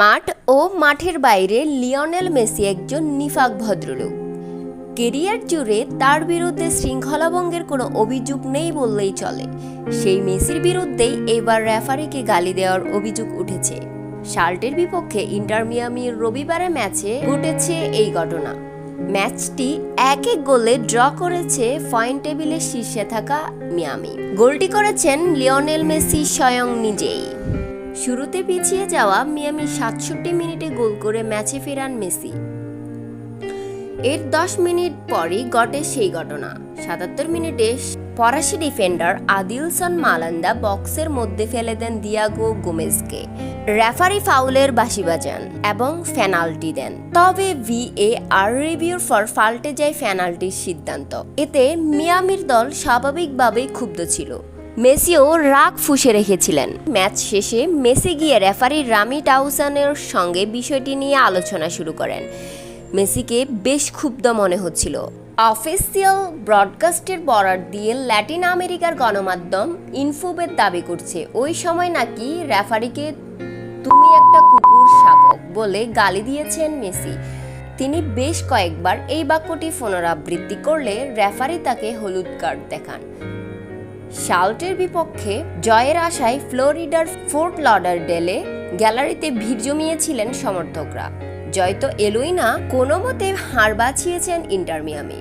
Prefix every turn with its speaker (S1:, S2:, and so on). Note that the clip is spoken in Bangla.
S1: মাঠ ও মাঠের বাইরে লিওনেল মেসি একজন নিফাক ভদ্রলোক। কেরিয়ার জুড়ে তার বিরুদ্ধে শৃঙ্খলাভঙ্গের কোনো অভিযোগ নেই বললেই চলে। সেই মেসির বিরুদ্ধেই এবার রেফারিকে গালি দেওয়ার অভিযোগ উঠেছে। শাল্টের বিপক্ষে ইন্টার মিয়ামির রবিবারের ম্যাচে ঘটেছে এই ঘটনা। ম্যাচটি এক এক গোলে ড্র করেছে পয়েন্ট টেবিলের শীর্ষে থাকা মিয়ামি। গোলটি করেছেন লিওনেল মেসি স্বয়ং নিজেই। শুরুতে পিছিয়ে যাওয়া মিয়ামি সাতষট্টি মিনিটে গোল করে ম্যাচে ফেরান মেসি। এর দশ মিনিট পরই ঘটে সেই ঘটনা। সাতাত্তর মিনিটে ফরাসি ডিফেন্ডার আদিলসন মালান্দা বক্সের মধ্যে ফেলে দেন দিয়াগো গোমেজকে। রেফারি ফাউলের বাঁশি বাজান এবং পেনাল্টি দেন। তবে ভিএ আর রিভিউর ফর পাল্টে যায় পেনাল্টির সিদ্ধান্ত। এতে মিয়ামির দল স্বাভাবিকভাবেই ক্ষুব্ধ ছিল। মেসিও রাগ ফুসে রেখেছিলেন। ম্যাচ শেষে মেসি গিয়ে রেফারি রামি টাউসানের সঙ্গে বিষয়টি নিয়ে আলোচনা শুরু করেন। মেসিকে বেশ ক্ষুব্ধ মনে হচ্ছিল। অফিসিয়াল ব্রডকাস্টের বরাদ দিয়ে ল্যাটিন আমেরিকার গণমাধ্যম ইনফোবের দাবি করছে, ওই সময় নাকি রেফারিকে তুমি একটা কুকুর শাবক বলে গালি দিয়েছেন মেসি। তিনি বেশ কয়েকবার এই বাক্যটি পুনরাবৃত্তি করলে রেফারি তাকে হলুদ কার্ড দেখান। শাল্টের বিপক্ষে জয়ের আশায় ফ্লোরিডার ফোর্ট লডার ডেলে গ্যালারিতে ভিড় জমিয়েছিলেন সমর্থকরা। জয় তো এলোই না, কোনো মতে হার বাঁচিয়েছেন ইন্টার মিয়ামি।